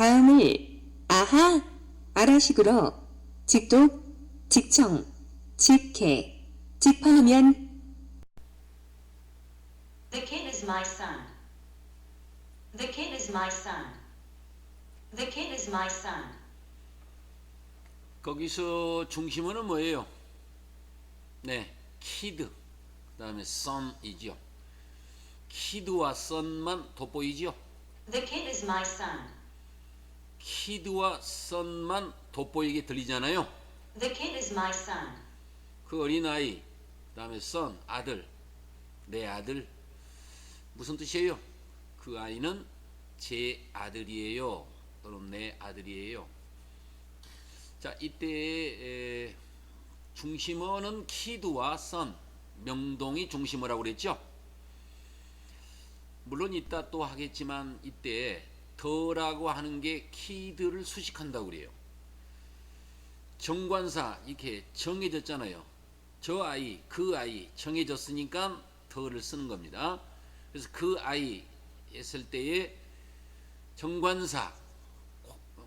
다음을 아하, 아라식으로 직독, 직청, 직해, 직파하면 The kid is my son. The kid is my son. The kid is my son. 거기서 중심어는 뭐예요? 네, 키드. 그다음에 son이죠. 키드와 son만 돋보이죠. The kid is my son. 키드와 son만 돋보이게 들리잖아요. The kid is my son. 그 어린아이, 그다음에 son, 아들, 내 아들. 무슨 뜻이에요? 그 아이는 제 아들이에요. 또는 내 아들이에요. 자, 이때 에, 중심어는 키드와 son, 명동이 중심어라고 그랬죠? 물론 이따 또 하겠지만 이때 더라고 하는 게 키드를 수식한다고 그래요. 정관사 이렇게 정해졌잖아요. 저 아이, 그 아이 정해졌으니까 더를 쓰는 겁니다. 그래서 그 아이 했을 때에 정관사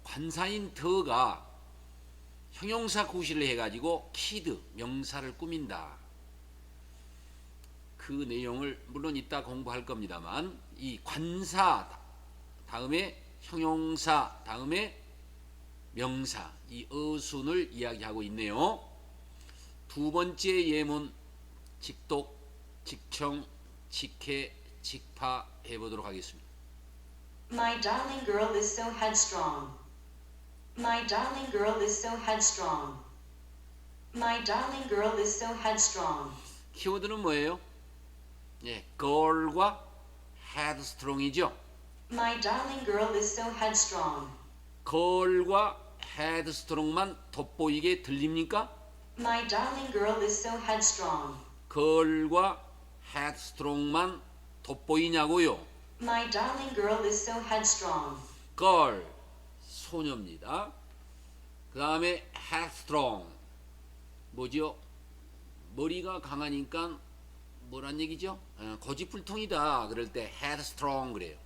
관사인 더가 형용사 구실을 해가지고 키드 명사를 꾸민다. 그 내용을 물론 이따 공부할 겁니다만 이 관사 다음에 형용사 다음에 명사 이 어순을 이야기하고 있네요. 두 번째 예문 직독, 직청, 직해, 직파 해보도록 하겠습니다. My darling girl is so headstrong. My darling girl is so headstrong. My darling girl is so headstrong. 키워드는 뭐예요? 예, girl과 headstrong이죠. My darling girl is so headstrong. girl과 headstrong만 돋보이게 들립니까? My darling girl is so headstrong. girl과 headstrong만 돋보이냐고요? My darling girl is so headstrong. girl 소녀입니다. 그 다음에 headstrong 뭐죠? 머리가 강하니까 뭐란 얘기죠? 어, 고집불통이다 그럴 때 headstrong 그래요.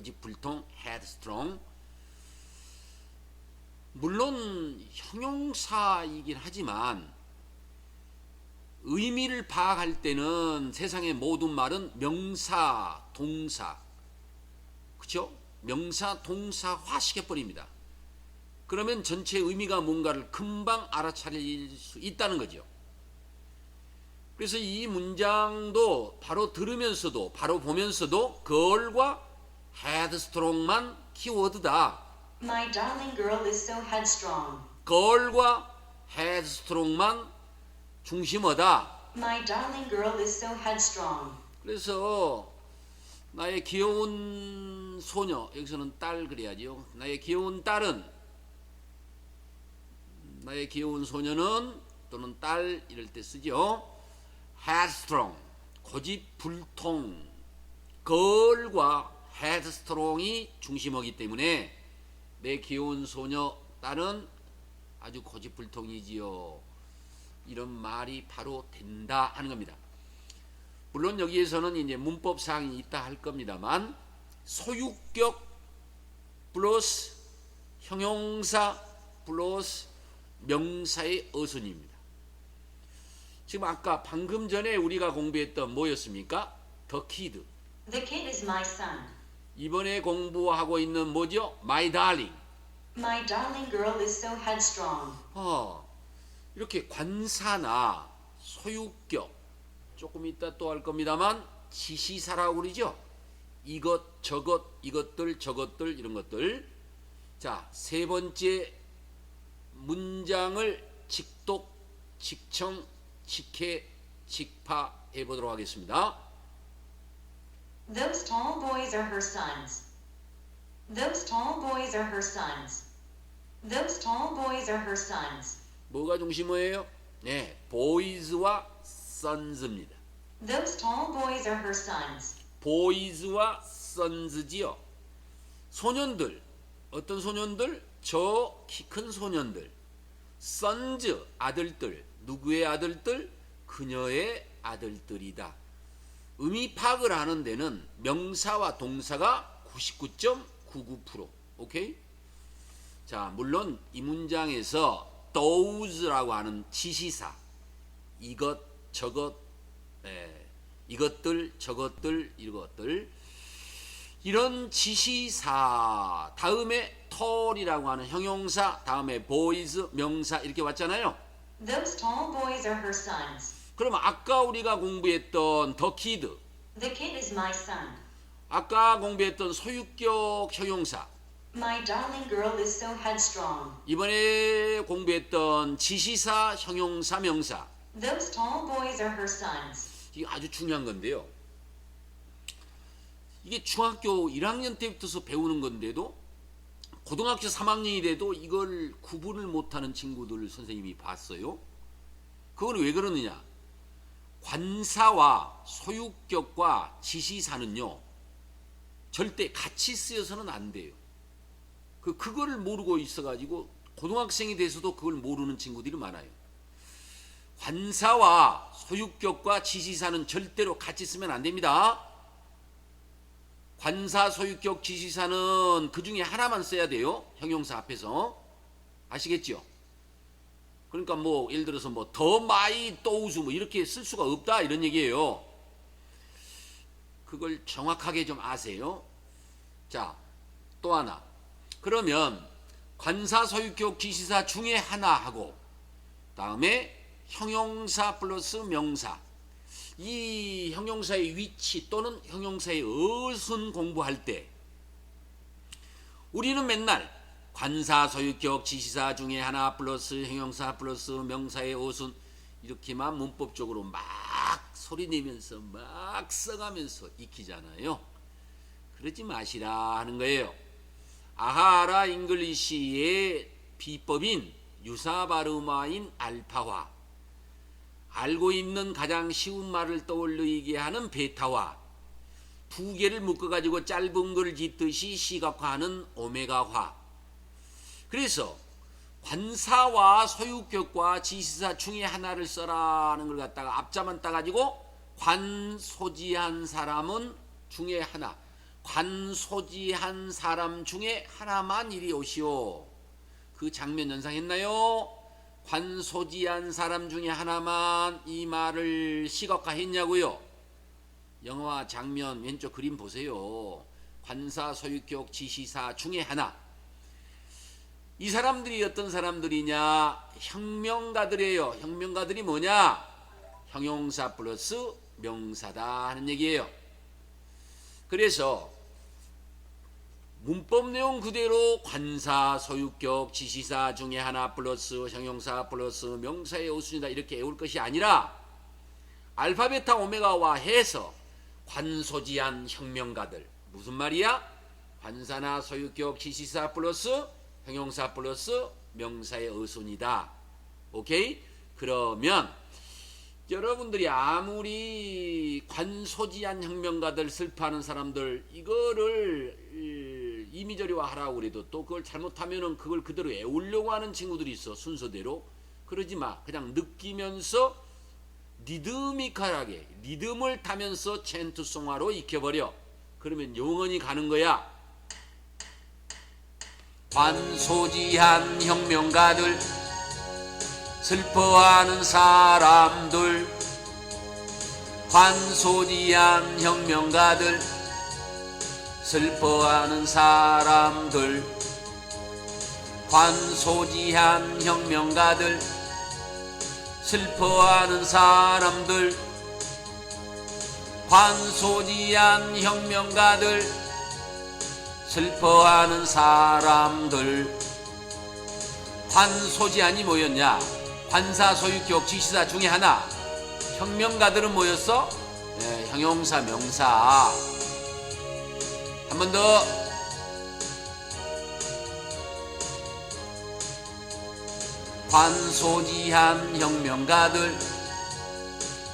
고집불통 headstrong 물론 형용사이긴 하지만 의미를 파악할 때는 세상의 모든 말은 명사, 동사 그죠? 명사, 동사화 시켜 버립니다. 그러면 전체 의미가 뭔가를 금방 알아차릴 수 있다는 거죠. 그래서 이 문장도 바로 들으면서도 바로 보면서도 걸과 헤드스트롱만 키워드다. My darling girl is so headstrong. 걸과 헤드스트롱만 중심어다. My darling girl is so headstrong. 그래서 나의 귀여운 소녀 여기서는 딸 그래야지요. 나의 귀여운 딸은 나의 귀여운 소녀는 또는 딸 이럴 때 쓰죠. headstrong 고집불통 걸과 headstrong이 중심어기 때문에 내 귀여운 소녀 딸은 아주 고집불통이지요. 이런 말이 바로 된다 하는 겁니다. 물론 여기에서는 이제 문법 사항이 있다 할 겁니다만 소유격 플러스 형용사 플러스 명사의 어순입니다. 지금 아까 방금 전에 우리가 공부했던 뭐였습니까? 더 키드. The kid is my son. 이번에 공부하고 있는 뭐죠? My darling. My darling girl is so headstrong. 어, 이렇게 관사나 소유격 조금 이따 또 할 겁니다만 지시사라고 그러죠. 이것 저것 이것들 저것들 이런 것들. 자, 세 번째 문장을 직독, 직청, 직해, 직파 해 보도록 하겠습니다. Those tall boys are her sons. Those tall boys are her sons. Those tall boys are her sons. 뭐가 중심어예요? 네, boys와 sons입니다. Those tall boys are her sons. 보이즈와 선즈지요. 소년들 어떤 소년들? 저 키 큰 소년들. 선즈 아들들 누구의 아들들? 그녀의 아들들이다. 의미 파악을 하는 데는 명사와 동사가 99.99% 오케이? 자, 물론 이 문장에서 those라고 하는 지시사 이것 저것 예, 이것들 저것들 이것들 이런 지시사 다음에 털이라고 하는 형용사 다음에 boys 명사 이렇게 왔잖아요. Those tall boys are her sons. 그럼 아까 우리가 공부했던 더 키드 The kid is my son. 아까 공부했던 소유격 형용사 My darling girl is so headstrong. 이번에 공부했던 지시사 형용사 명사 Those tall boys are her sons. 이게 아주 중요한 건데요. 이게 중학교 1학년 때부터 배우는 건데도 고등학교 3학년이 돼도 이걸 구분을 못하는 친구들 선생님이 봤어요. 그건 왜 그러느냐? 관사와 소유격과 지시사는요 절대 같이 쓰여서는 안 돼요. 그 그거를 모르고 있어가지고 고등학생이 돼서도 그걸 모르는 친구들이 많아요. 관사와 소유격과 지시사는 절대로 같이 쓰면 안 됩니다. 관사, 소유격, 지시사는 그 중에 하나만 써야 돼요. 형용사 앞에서. 아시겠죠? 그러니까 뭐 예를 들어서 뭐 더 마이 또우즈 뭐 이렇게 쓸 수가 없다 이런 얘기예요. 그걸 정확하게 좀 아세요. 자, 또 하나. 그러면 관사, 소유격, 지시사 중에 하나 하고 다음에 형용사 플러스 명사. 이 형용사의 위치 또는 형용사의 어순 공부할 때 우리는 맨날 관사, 소유격, 지시사 중에 하나 플러스 형용사 플러스 명사의 어순 이렇게만 문법적으로 막 소리 내면서 막 써가면서 익히잖아요. 그러지 마시라 하는 거예요. 아하라 잉글리시의 비법인 유사 발음화인 알파화 알고 있는 가장 쉬운 말을 떠올리게 하는 베타화 두 개를 묶어 가지고 짧은 걸 짓듯이 시각화하는 오메가화 그래서 관사와 소유격과 지시사 중에 하나를 써라는 걸 갖다가 앞자만 따가지고 관소지한 사람은 중에 하나 관소지한 사람 중에 하나만 이리 오시오 그 장면 연상했나요? 관소지한 사람 중에 하나만 이 말을 시각화했냐고요? 영화 장면 왼쪽 그림 보세요. 관사, 소유격, 지시사 중에 하나. 이 사람들이 어떤 사람들이냐? 혁명가들이에요. 혁명가들이 뭐냐? 형용사 플러스 명사다 하는 얘기예요. 그래서 문법 내용 그대로 관사, 소유격, 지시사 중에 하나 플러스 형용사 플러스 명사의 우순이다 이렇게 외울 것이 아니라 알파, 베타, 오메가와 해서 관소지한 혁명가들 무슨 말이야? 관사나 소유격, 지시사 플러스 형용사 플러스 명사의 어순이다. 오케이? 그러면 여러분들이 아무리 관소지한 혁명가들 슬퍼하는 사람들 이거를 이미저리화 하라고 그래도 또 그걸 잘못하면은 그걸 그대로 외우려고 하는 친구들이 있어 순서대로 그러지 마 그냥 느끼면서 리드미컬하게 리듬을 타면서 챈투송화로 익혀버려 그러면 영원히 가는 거야 관소지한 혁명가들 슬퍼하는 사람들 관소지한 혁명가들 슬퍼하는 사람들 관소지한 혁명가들 슬퍼하는 사람들 관소지한 혁명가들 슬퍼하는 사람들. 관소지한이 뭐였냐? 관사 소유격 지시사 중에 하나. 혁명가들은 뭐였어? 예, 형용사 명사. 한 번 더. 관소지한 혁명가들,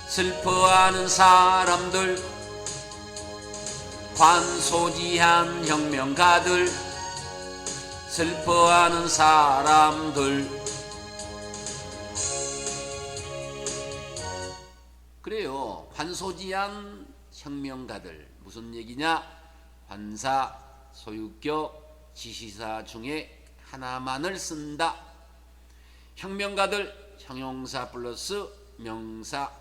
슬퍼하는 사람들, 관소지한 혁명가들, 슬퍼하는 사람들. 그래요. 관소지한 혁명가들 무슨 얘기냐? 관사, 소유격, 지시사 중에 하나만을 쓴다. 혁명가들 형용사 플러스 명사